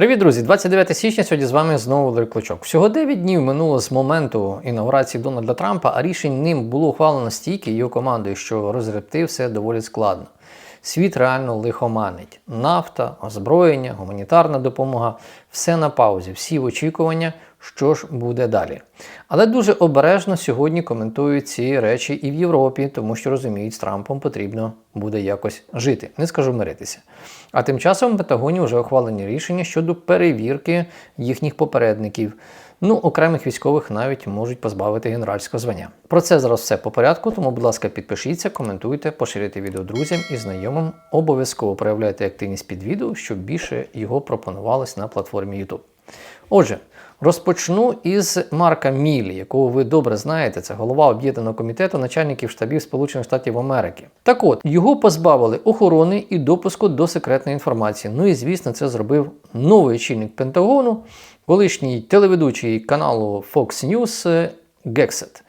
Привіт, друзі! 29 січня сьогодні з вами знову Валерій Клочок. Всього 9 днів минуло з моменту інаугурації Дональда Трампа, а рішень ним було ухвалено стільки його командою, що розгребти все доволі складно. Світ реально лихоманить. Нафта, озброєння, гуманітарна допомога все на паузі, всі очікування, що ж буде далі. Але дуже обережно сьогодні коментують ці речі і в Європі, тому що розуміють, з Трампом потрібно буде якось жити, не скажу миритися. А тим часом в Пентагоні вже ухвалені рішення щодо перевірки їхніх попередників. Ну, окремих військових навіть можуть позбавити генеральського звання. Про це зараз все по порядку, тому, будь ласка, підпишіться, коментуйте, поширюйте відео друзям і знайомим. Обов'язково проявляйте активність під відео, щоб більше його пропонувалось на платформі YouTube. Отже, розпочну із Марка Мілі, якого ви добре знаєте, це голова об'єднаного комітету начальників штабів Сполучених Штатів Америки. Так от, його позбавили охорони і допуску до секретної інформації. Ну і звісно, це зробив новий очільник Пентагону, колишній телеведучий каналу Fox News е, Гексет.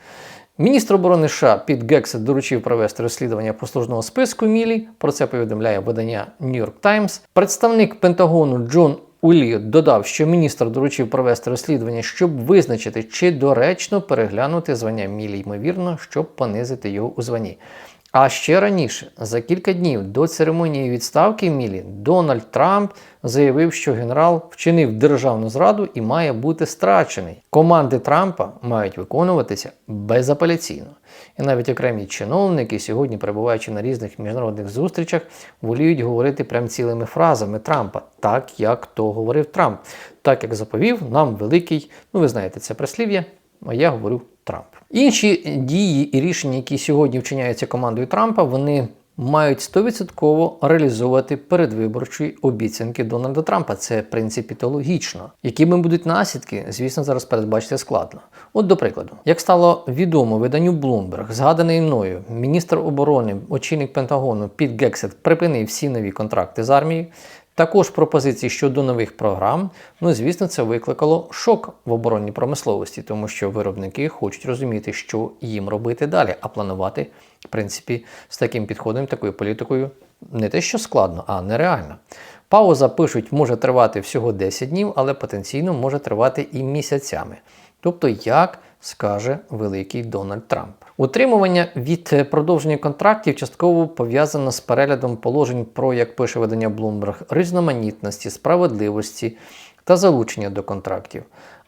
Міністр оборони США Піт Гексет доручив провести розслідування послужного списку Мілі. Про це повідомляє видання New York Times. Представник Пентагону Джон Уілліот додав, що міністр доручив провести розслідування, щоб визначити, чи доречно переглянути звання Мілі, ймовірно, щоб понизити його у званні. А ще раніше, за кілька днів до церемонії відставки Мілі, Дональд Трамп заявив, що генерал вчинив державну зраду і має бути страчений. Команди Трампа мають виконуватися безапеляційно. І навіть окремі чиновники, сьогодні перебуваючи на різних міжнародних зустрічах, воліють говорити прям цілими фразами Трампа, так як то говорив Трамп, так як заповів нам великий, ну ви знаєте це прислів'я, а я говорю Трамп. Інші дії і рішення, які сьогодні вчиняються командою Трампа, вони мають 100% реалізовувати передвиборчі обіцянки Дональда Трампа. Це в принципі то логічно. Якими будуть наслідки, звісно, зараз передбачити складно. От, до прикладу, як стало відомо виданню Bloomberg, згаданий мною, міністр оборони, очільник Пентагону Піт Гексет припинив всі нові контракти з армією. Також пропозиції щодо нових програм. Ну, звісно, це викликало шок в оборонній промисловості, тому що виробники хочуть розуміти, що їм робити далі, а планувати, в принципі, з таким підходом, такою політикою не те, що складно, а нереально. Пауза пишуть, може тривати всього 10 днів, але потенційно може тривати і місяцями. Тобто, як скаже великий Дональд Трамп. Утримування від продовження контрактів частково пов'язано з переглядом положень про, як пише видання Bloomberg, різноманітності, справедливості та залучення до контрактів.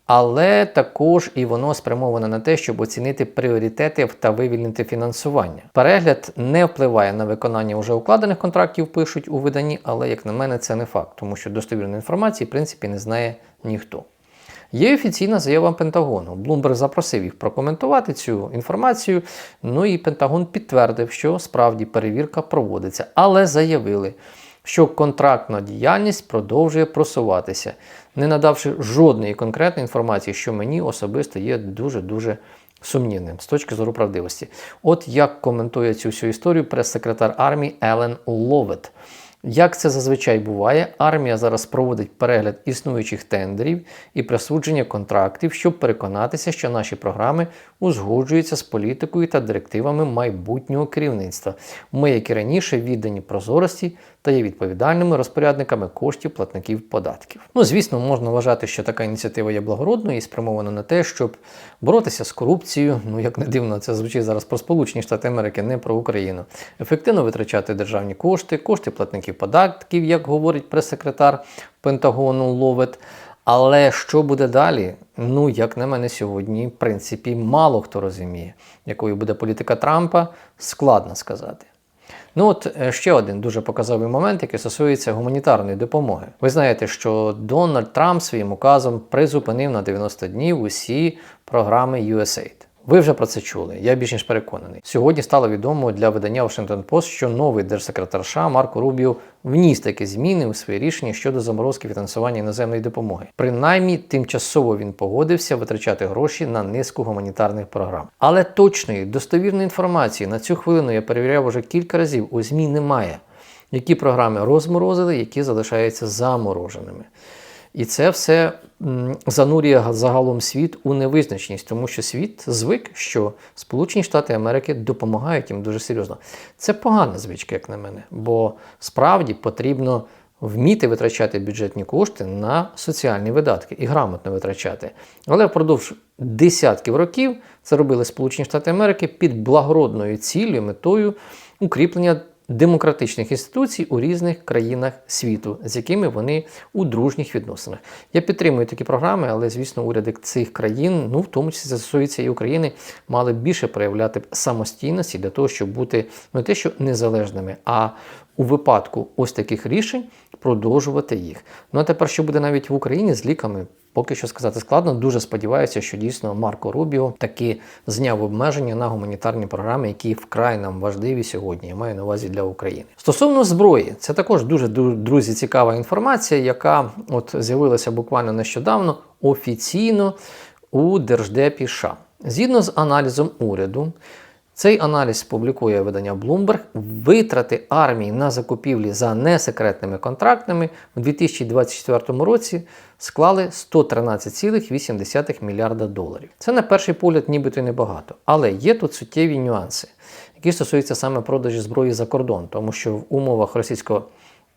Але також і воно спрямоване на те, щоб оцінити пріоритети та вивільнити фінансування. Перегляд не впливає на виконання вже укладених контрактів, пишуть у виданні, але, як на мене, це не факт, тому що достовірної інформації, в принципі, не знає ніхто. Є офіційна заява Пентагону. Блумберг запросив їх прокоментувати цю інформацію. Ну і Пентагон підтвердив, що справді перевірка проводиться, але заявили, що контрактна діяльність продовжує просуватися, не надавши жодної конкретної інформації, що мені особисто є дуже-дуже сумнівним з точки зору правдивості. От як коментує цю всю історію прес-секретар армії Елен Ловет. Як це зазвичай буває, армія зараз проводить перегляд існуючих тендерів і присудження контрактів, щоб переконатися, що наші програми узгоджуються з політикою та директивами майбутнього керівництва. Ми, як і раніше, віддані прозорості та є відповідальними розпорядниками коштів платників податків. Ну, звісно, можна вважати, що така ініціатива є благородною і спрямована на те, щоб боротися з корупцією. Ну як не дивно, це звучить зараз про Сполучені Штати Америки, не про Україну. Ефективно витрачати державні кошти, кошти платників податків, як говорить прес-секретар Пентагону Ловет. Але що буде далі? Ну, як на мене, сьогодні, в принципі, мало хто розуміє, якою буде політика Трампа, складно сказати. Ну от е, ще один дуже показовий момент, який стосується гуманітарної допомоги. Ви знаєте, що Дональд Трамп своїм указом призупинив на 90 днів усі програми USAID. Ви вже про це чули, я більш ніж переконаний. Сьогодні стало відомо для видання Washington Post, що новий держсекретар США Марко Рубіо вніс такі зміни у своє рішення щодо заморозки фінансування іноземної допомоги. Принаймні, тимчасово він погодився витрачати гроші на низку гуманітарних програм. Але точної достовірної інформації на цю хвилину я перевіряв уже кілька разів. У ЗМІ немає. Які програми розморозили, які залишаються замороженими. І це все занурює загалом світ у невизначеність, тому що світ звик, що Сполучені Штати Америки допомагають їм дуже серйозно. Це погана звичка, як на мене, бо справді потрібно вміти витрачати бюджетні кошти на соціальні видатки і грамотно витрачати. Але впродовж десятків років це робили Сполучені Штати Америки під благородною ціллю, метою укріплення демократичних інституцій у різних країнах світу, з якими вони у дружніх відносинах. Я підтримую такі програми, але звісно, уряди цих країн, ну в тому числі застосується стосується і України, мали більше проявляти самостійності для того, щоб бути не те, що незалежними, а у випадку ось таких рішень продовжувати їх. Ну а тепер, що буде навіть в Україні з ліками, поки що сказати складно. Дуже сподіваюся, що дійсно Марко Рубіо таки зняв обмеження на гуманітарні програми, які вкрай нам важливі сьогодні. Я маю на увазі для України. Стосовно зброї, це також дуже друзі цікава інформація, яка от з'явилася буквально нещодавно офіційно у Держдепі США. Згідно з аналізом уряду. Цей аналіз публікує видання Bloomberg. Витрати армії на закупівлі за несекретними контрактами у 2024 році склали 113,8 мільярда доларів. Це на перший погляд, нібито й небагато. Але є тут суттєві нюанси, які стосуються саме продажі зброї за кордон, тому що в умовах російського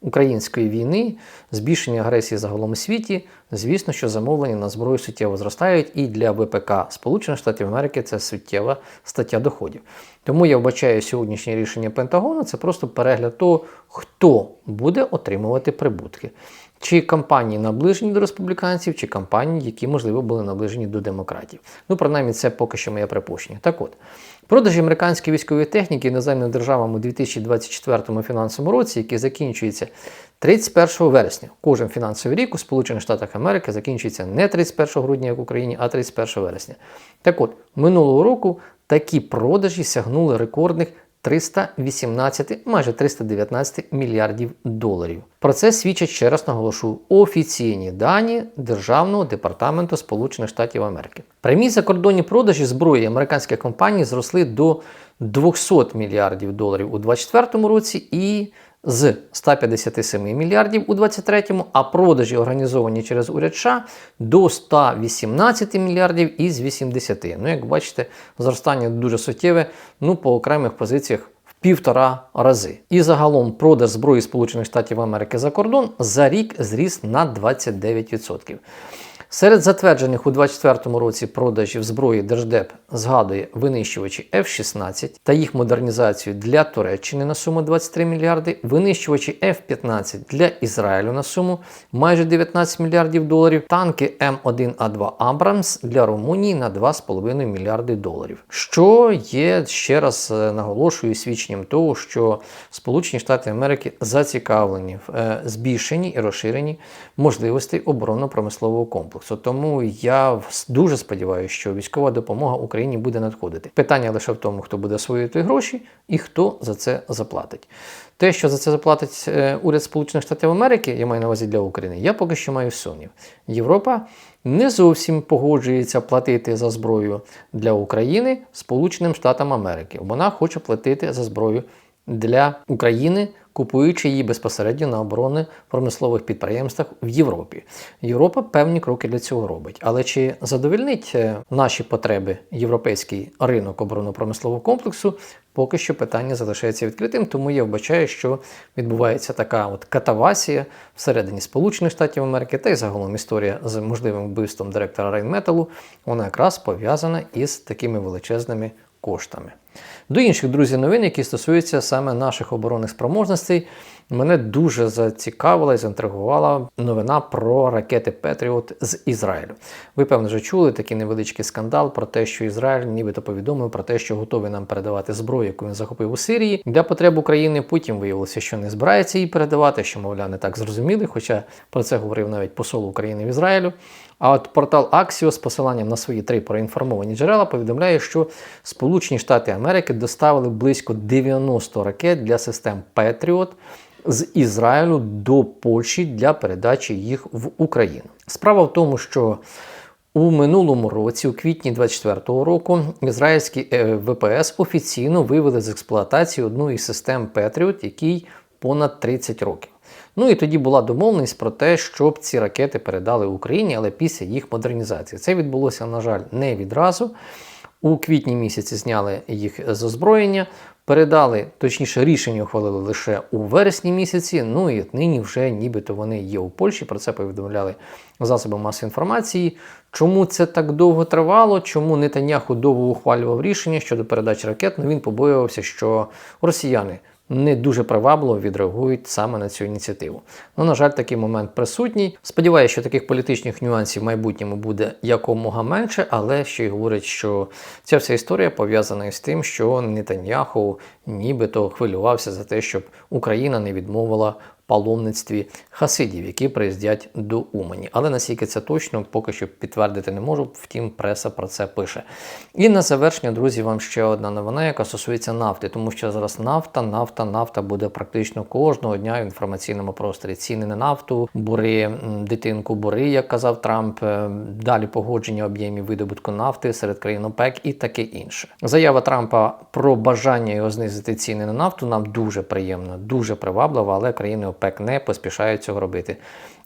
української війни, збільшення агресії загалом у світі, звісно, що замовлення на зброю суттєво зростають, і для ВПК Сполучених Штатів Америки це суттєва стаття доходів. Тому я вбачаю сьогоднішнє рішення Пентагону це просто перегляд того, хто буде отримувати прибутки. Чи компанії наближені до республіканців, чи компанії, які, можливо, були наближені до демократів. Ну, принаймні, це поки що моє припущення. Так от, продажі американської військової техніки іноземним державам у 2024 фінансовому році, який закінчується 31 вересня. Кожен фінансовий рік у Сполучених Штатах Америки закінчується не 31 грудня, як в Україні, а 31 вересня. Так от, минулого року такі продажі сягнули рекордних 318, майже 319 мільярдів доларів. Про це свідчать ще раз наголошу офіційні дані Державного департаменту Сполучених Штатів Америки. Прямі закордонні продажі зброї американських компаній зросли до 200 мільярдів доларів у 2024 році і з 157 мільярдів у 2023, а продажі організовані через уряд США до 118 мільярдів із 80. Ну, як бачите, зростання дуже суттєве, ну по окремих позиціях в півтора рази. І загалом продаж зброї Сполучених Штатів Америки за кордон за рік зріс на 29%. Серед затверджених у 2024 році продажів зброї Держдеп згадує винищувачі F-16 та їх модернізацію для Туреччини на суму 23 мільярди, винищувачі F-15 для Ізраїлю на суму майже 19 мільярдів доларів, танки М1А2 Абрамс для Румунії на 2,5 мільярди доларів. Що є ще раз е, наголошую свідченням того, що Сполучені Штати Америки зацікавлені в е, збільшенні і розширенні можливостей оборонно-промислового комплексу комплексу. Тому я дуже сподіваюся, що військова допомога Україні буде надходити. Питання лише в тому, хто буде освоювати гроші і хто за це заплатить. Те, що за це заплатить е, уряд Сполучених Штатів Америки, я маю на увазі для України, я поки що маю сумнів. Європа не зовсім погоджується платити за зброю для України Сполученим Штатам Америки. Вона хоче платити за зброю для України купуючи її безпосередньо на оборони промислових підприємствах в Європі. Європа певні кроки для цього робить. Але чи задовільнить е, наші потреби європейський ринок оборонно-промислового комплексу? Поки що питання залишається відкритим, тому я вбачаю, що відбувається така от катавасія всередині Сполучених Штатів Америки та й загалом історія з можливим вбивством директора Рейнметалу, вона якраз пов'язана із такими величезними коштами. До інших друзів новин, які стосуються саме наших оборонних спроможностей, мене дуже зацікавила і заінтригувала новина про ракети Петріот з Ізраїлю. Ви, певно, вже чули такий невеличкий скандал про те, що Ізраїль нібито повідомив про те, що готовий нам передавати зброю, яку він захопив у Сирії для потреб України. Потім виявилося, що не збирається її передавати, що, мовляв, не так зрозуміли, хоча про це говорив навіть посол України в Ізраїлю. А от портал Axios з посиланням на свої три проінформовані джерела повідомляє, що Сполучені Штати Америки доставили близько 90 ракет для систем Петріот з Ізраїлю до Польщі для передачі їх в Україну. Справа в тому, що у минулому році, у квітні 2024 року, ізраїльські е, ВПС офіційно вивели з експлуатації одну із систем Петріот, який понад 30 років. Ну і тоді була домовленість про те, щоб ці ракети передали Україні, але після їх модернізації. Це відбулося, на жаль, не відразу. У квітні місяці зняли їх з озброєння. передали, точніше, рішення ухвалили лише у вересні місяці. Ну і нині вже нібито вони є у Польщі. Про це повідомляли засоби масової інформації. Чому це так довго тривало? Чому Нетаньяху довго ухвалював рішення щодо передачі ракет? Ну він побоювався, що росіяни не дуже привабливо відреагують саме на цю ініціативу. Ну, на жаль, такий момент присутній. Сподіваюся, що таких політичних нюансів в майбутньому буде якомога менше, але ще й говорять, що ця вся історія пов'язана із тим, що Нетаньяху нібито хвилювався за те, щоб Україна не відмовила паломництві хасидів, які приїздять до Умані. Але наскільки це точно, поки що підтвердити не можу. Втім, преса про це пише. І на завершення, друзі, вам ще одна новина, яка стосується нафти, тому що зараз нафта, нафта, нафта буде практично кожного дня в інформаційному просторі. Ціни на нафту, бури, дитинку, бури, як казав Трамп. е, Далі погодження об'ємів видобутку нафти серед країн ОПЕК і таке інше. Заява Трампа про бажання його знизити ціни на нафту нам дуже приємна, дуже приваблива, але країни ОПЕК не поспішають цього робити.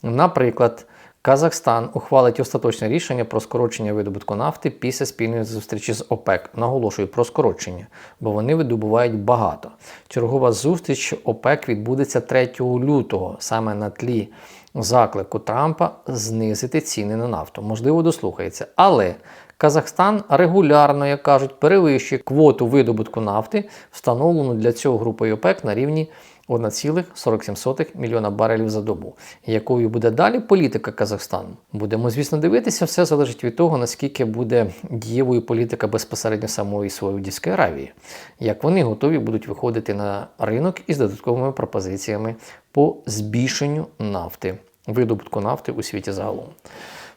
Наприклад. Казахстан ухвалить остаточне рішення про скорочення видобутку нафти після спільної зустрічі з ОПЕК. Наголошую про скорочення, бо вони видобувають багато. Чергова зустріч ОПЕК відбудеться 3 лютого, саме на тлі заклику Трампа знизити ціни на нафту. Можливо, дослухається. Але Казахстан регулярно, як кажуть, перевищує квоту видобутку нафти, встановлену для цього групою ОПЕК на рівні 1,47 мільйона барелів за добу. Якою буде далі політика Казахстану? Будемо, звісно, дивитися. Все залежить від того, наскільки буде дієвою політика безпосередньо самої Саудівської Аравії, як вони готові будуть виходити на ринок із додатковими пропозиціями по збільшенню нафти, видобутку нафти у світі загалом.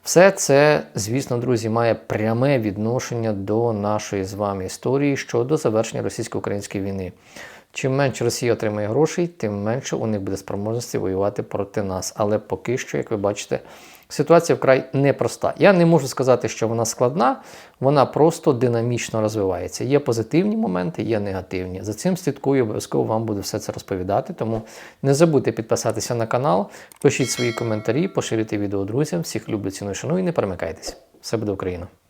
Все це, звісно, друзі, має пряме відношення до нашої з вами історії щодо завершення російсько-української війни. Чим менше Росія отримає грошей, тим менше у них буде спроможності воювати проти нас. Але поки що, як ви бачите, ситуація вкрай непроста. Я не можу сказати, що вона складна, вона просто динамічно розвивається. Є позитивні моменти, є негативні. За цим слідкую, обов'язково вам буду все це розповідати. Тому не забудьте підписатися на канал, пишіть свої коментарі, поширюйте відео друзям. Всіх люблю, ціную, шаную і не перемикайтесь. Все буде Україна!